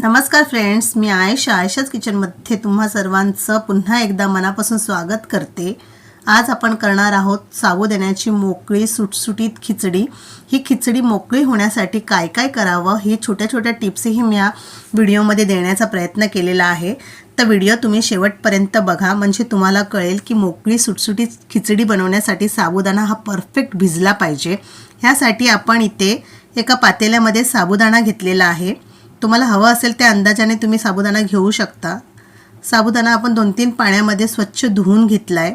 नमस्कार फ्रेंड्स मी आयशा. आयशाच किचनमध्ये तुम्हा सर्वांचं पुन्हा एकदा मनापासून स्वागत करते. आज आपण करणार आहोत साबुदाण्याची मोकळी सुटसुटीत खिचडी. ही खिचडी मोकळी होण्यासाठी काय काय करावं ही छोट्या छोट्या टिप्सही मी या व्हिडिओमध्ये देण्याचा प्रयत्न केलेला आहे. तर व्हिडिओ तुम्ही शेवटपर्यंत बघा म्हणजे तुम्हाला कळेल की मोकळी सुटसुटीत खिचडी बनवण्यासाठी साबुदाणा हा परफेक्ट भिजला पाहिजे. ह्यासाठी आपण इथे एका पातेल्यामध्ये साबुदाणा घेतलेला आहे. तुम्हाला हवं असेल त्या अंदाजाने तुम्ही साबुदाणा घेऊ शकता. साबुदाणा आपण दोन तीन पाण्यामध्ये स्वच्छ धुवून घेतला आहे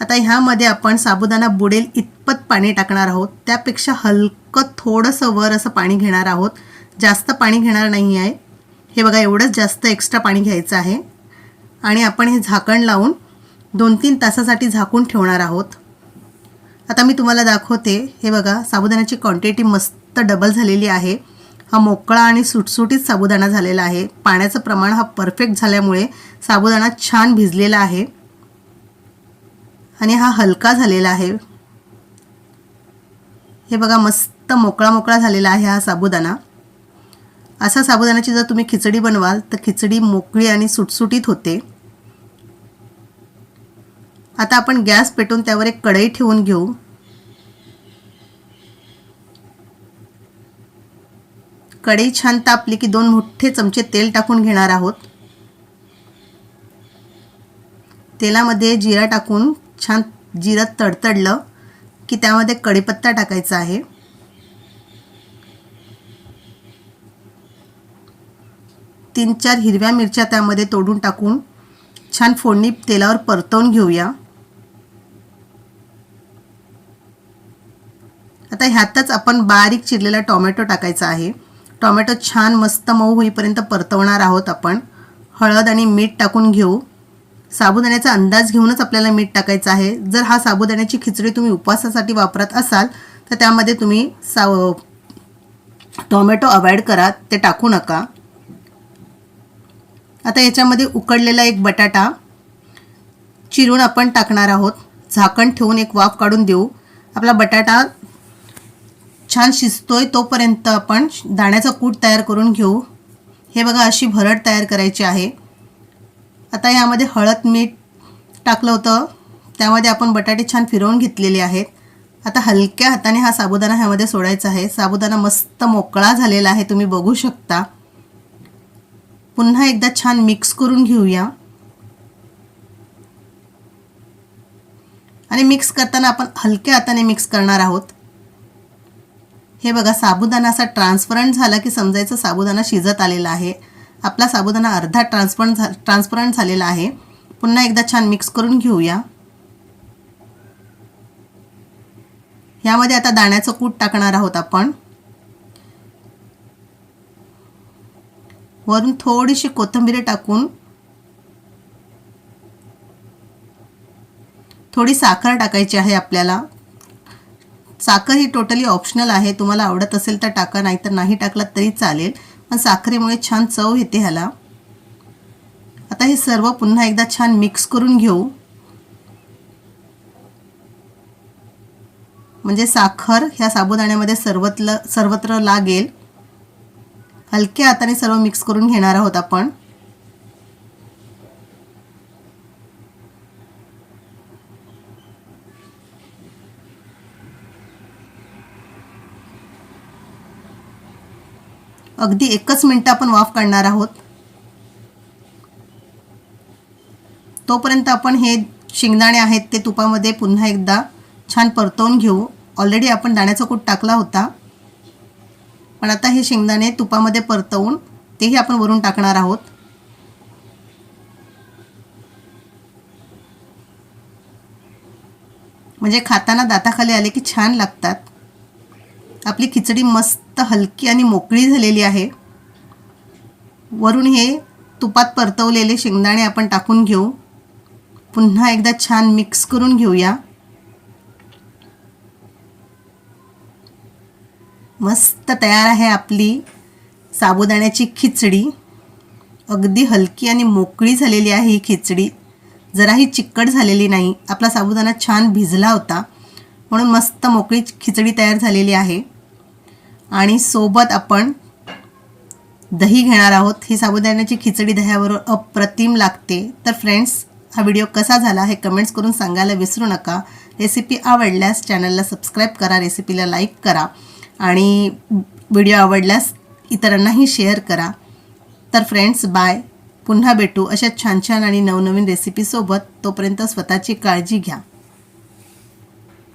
आता ह्यामध्ये आपण साबुदाणा बुडेल इतपत पाणी टाकणार आहोत. त्यापेक्षा हलकं थोडंसं वर असं पाणी घेणार आहोत. जास्त पाणी घेणार नाही आहे. हे बघा एवढंच जास्त एक्स्ट्रा पाणी घ्यायचं आहे. आणि आपण हे झाकण लावून दोन तीन तासासाठी झाकून ठेवणार आहोत. आता मी तुम्हाला दाखवते. हे बघा साबुदाण्याची क्वांटिटी मस्त डबल झालेली आहे. हा मोकळा आणि सुटसुटीत साबुदाणा झालेला आहे. पाण्याचं प्रमाण हा परफेक्ट झाल्यामुळे साबुदाणा छान भिजलेला आहे. आणि हा हलका झालेला आहे. हे बघा मस्त मोकळा मोकळा झालेला आहे हा साबुदाणा. असा साबुदाण्याची जर तुम्ही खिचडी बनवाल तर खिचडी मोकळी आणि सुटसुटीत होते. आता आपण गॅस पेटवून त्यावर एक कढई ठेवून घेऊ. कढई छान तापली की दोन मोठे चमचे तेल टाकून घेणार आहोत. तेलामध्ये जिरा टाकून छान जिरं तडतडलं की त्यामध्ये कढीपत्ता टाकायचा आहे. तीन चार हिरव्या मिरच्या त्यामध्ये तोडून टाकून छान फोडणी तेलावर परतवून घेऊया. आता ह्यातच आपण बारीक चिरलेला टोमॅटो टाकायचा आहे. टोमॅटो छान मस्त मऊ होईपर्यंत परतवणार आहोत आपण. हळद आणि मीठ टाकून घेऊ. साबुदाण्याचा अंदाज घेऊनच आपल्याला मीठ टाकायचं आहे. जर हा साबुदाण्याची खिचडी तुम्ही उपवासासाठी वापरत असाल तर त्यामध्ये तुम्ही सा टोमॅटो अवॉइड करा. ते टाकू नका. आता याच्यामध्ये उकडलेला एक बटाटा चिरून आपण टाकणार आहोत. झाकण ठेवून एक वाफ काढून देऊ. आपला बटाटा छान शिजतोय तोपर्यंत आपण दाण्याचं कूट तयार करून घेऊ. हे बघा अशी भरड तयार करायची आहे. आता यामध्ये हळद मीठ टाकलं होतं. त्यामध्ये आपण बटाटे छान फिरवून घेतलेले आहेत. आता हलक्या हाताने हा साबुदाणा ह्यामध्ये सोडायचा आहे. साबुदाणा मस्त मोकळा झालेला आहे तुम्ही बघू शकता. पुन्हा एकदा छान मिक्स करून घेऊया. आणि मिक्स करताना आपण हलक्या हाताने मिक्स करणार आहोत. हे बघा साबुदाणा असा ट्रान्सपरंट झाला की समजायचं साबुदाणा शिजत आलेला आहे. आपला साबुदाणा अर्धा ट्रान्सपरंट झा ट्रान्सपरंट झालेला आहे. पुन्हा एकदा छान मिक्स करून घेऊया. यामध्ये आता दाण्याचं कूट टाकणार आहोत आपण. वरून थोडीशी कोथिंबीर टाकून थोडी साखर टाकायची आहे आपल्याला. साखर ही टोटली ऑप्शनल आहे. तुम्हाला आवडत असेल तर टाका नाही तर नाही टाकलात तरी चालेल. पण साखरेमुळे छान चव येते ह्याला. आता हे सर्व पुन्हा एकदा छान मिक्स करून घेऊ. म्हणजे साखर ह्या साबुदाण्यामध्ये सर्वत्र सर्वत्र लागेल. हलक्या हाताने सर्व मिक्स करून घेणार आहोत आपण. अगदी एकच मिनटं आपण वाफ काढणार आहोत. तोपर्यंत आपण हे शेंगदाणे आहेत ते तुपामध्ये पुन्हा एकदा छान परतवून घेऊ. ऑलरेडी आपण दाण्याचा कूट टाकला होता. पण आता हे शेंगदाणे तुपामध्ये परतवून तेही आपण वरून टाकणार आहोत. म्हणजे खाताना दाताखाली आले की छान लागतात. आपली खिचडी मस्त हलकी आणि मोकळी झालेली आहे. वरून हे तुपात परतवलेले शेंगदाणे आपण टाकून घेऊ. पुन्हा एकदा छान मिक्स करून घेऊया. मस्त तयार आहे आपली साबुदाण्याची खिचडी. अगदी हलकी आणि मोकळी झालेली आहे ही खिचडी. जराही चिकट झालेली नाही. आपला साबुदाणा छान भिजला होता. म्हणून मस्त मोकळी खिचडी तयार झालेली आहे. आणि सोबत आपण दही घेणार आहोत. ही साबुदाण्याची खिचडी दह्याबरोबर अप्रतिम लागते. तर फ्रेंड्स हा व्हिडिओ कसा झाला हे कमेंट्स करून सांगायला विसरू नका. रेसिपी आवडल्यास चॅनलला सबस्क्राईब करा रेसिपीला लाईक करा आणि व्हिडिओ आवडल्यास इतरांनाही शेअर करा. तर फ्रेंड्स बाय पुन्हा भेटू अशा छान छान आणि नवनवीन रेसिपीसोबत तोपर्यंत स्वतःची काळजी घ्या.